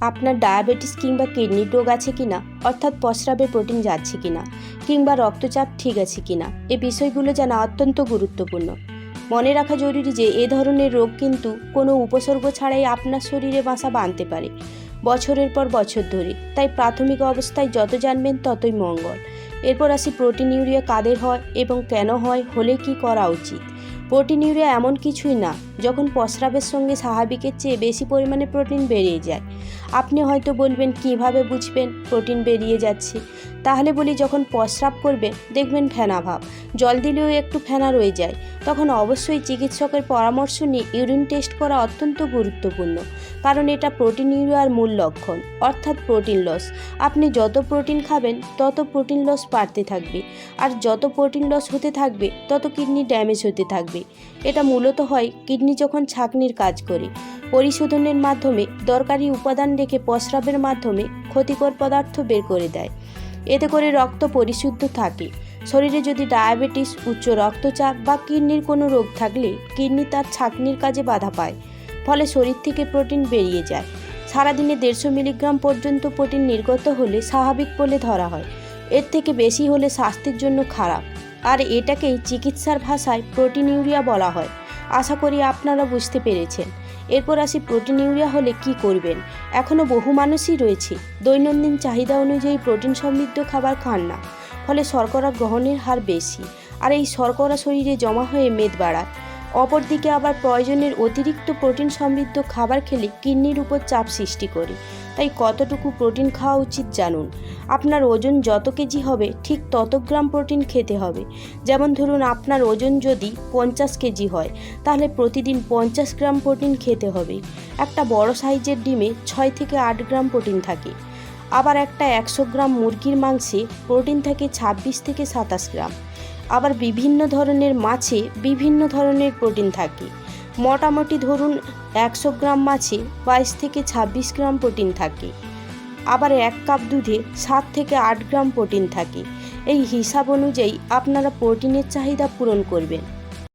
আপনার ডায়াবেটিস কিংবা কিডনির রোগ আছে কিনা, অর্থাৎ প্রস্রাবে প্রোটিন যাচ্ছে কিনা, কিংবা রক্তচাপ ঠিক আছে কিনা এই বিষয়গুলো জানা অত্যন্ত গুরুত্বপূর্ণ। মনে রাখা জরুরি যে, এ ধরনের রোগ কিন্তু কোনো উপসর্গ ছাড়াই আপনার শরীরে বাসা বাঁধতে পারে, বছরের পর বছর ধরে। তাই প্রাথমিক অবস্থায় যত জানবেন ততই মঙ্গল। এরপর আসি প্রোটিন ইউরিয়া কাদের হয় এবং কেন হয়, হলে কি করা উচিত? প্রোটিন ইউরিয়া এমন কিছুই না, যখন প্রস্রাবের সঙ্গে স্বাভাবিকের চেয়ে বেশি পরিমাণে প্রোটিন বেরিয়ে যায়। আপনি হয়তো বলবেন, কীভাবে বুঝবেন? প্রোটিন বেরিয়ে যাচ্ছে। তাহলে বলি, যখন প্রস্রাব করবে দেখবেন ফেনা ভাব। জল দিলেও একটু ফেনা রয়ে যায়। তখন অবশ্যই চিকিৎসকের পরামর্শ নিয়ে ইউরিন টেস্ট করা অত্যন্ত গুরুত্বপূর্ণ, কারণ এটা প্রোটিন ইউরিয়ার মূল লক্ষণ, অর্থাৎ প্রোটিন লস। আপনি যত প্রোটিন খাবেন, তত প্রোটিন লস বাড়তে থাকবে, আর যত প্রোটিন লস হতে থাকবে, তত কিডনি ড্যামেজ হতে থাকবে। এটা মূলত হয় কিডনি যখন ছাঁকনির কাজ করে। পরিশোধনের মাধ্যমে দরকারি উপাদান রেখে প্রস্রাবের মাধ্যমে ক্ষতিকর পদার্থ বের করে দেয়। এতে করে রক্ত পরিশুদ্ধ থাকে। শরীরে যদি ডায়াবেটিস, উচ্চ রক্তচাপ বা কিডনির কোনো রোগ থাকলে কিডনি তার ছাঁকনির কাজে বাধা পায়। ফলে শরীর থেকে প্রোটিন বেরিয়ে যায়। সারাদিনে দেড়শো মিলিগ্রাম পর্যন্ত প্রোটিন নির্গত হলে স্বাভাবিক বলে ধরা হয়। এর থেকে বেশি হলে স্বাস্থ্যের জন্য খারাপ। আর এটাকেই চিকিৎসার ভাষায় প্রোটিন ইউরিয়া বলা হয়। আশা করি আপনারা বুঝতে পেরেছেন। এরপর আসি প্রোটিন ইউরিয়া হলে কি করবেন? এখনও বহু মানুষই রয়েছে। দৈনন্দিন চাহিদা অনুযায়ী প্রোটিন সমৃদ্ধ খাবার খান না। ফলে শর্করা গ্রহণের হার বেশি। আর এই শর্করা শরীরে জমা হয়ে মেদ বাড়ায়। অপরদিকে আবার প্রয়োজনের অতিরিক্ত প্রোটিন সমৃদ্ধ খাবার খেলে কিডনির উপর চাপ সৃষ্টি করে। তাই কতটুকু প্রোটিন খাওয়া উচিত জানুন। আপনার ওজন যত কেজি হবে, ঠিক তত গ্রাম প্রোটিন খেতে হবে। যেমন ধরুন, আপনার ওজন যদি পঞ্চাশ কেজি হয়, তাহলে প্রতিদিন পঞ্চাশ গ্রাম প্রোটিন খেতে হবে। একটা বড় সাইজের ডিমে ছয় থেকে আট গ্রাম প্রোটিন থাকে। আবার একটা একশো গ্রাম মুরগির মাংসে প্রোটিন থাকে ছাব্বিশ থেকে সাতাশ গ্রাম। আবার বিভিন্ন ধরনের মাছে বিভিন্ন ধরনের প্রোটিন থাকে। মোটামুটি ধরুন একশো গ্রাম মাছে বাইশ থেকে ছাব্বিশ গ্রাম প্রোটিন থাকে। আবার এক কাপ দুধে সাত থেকে আট গ্রাম প্রোটিন থাকে। এই হিসাব অনুযায়ী আপনারা প্রোটিনের চাহিদা পূরণ করবেন।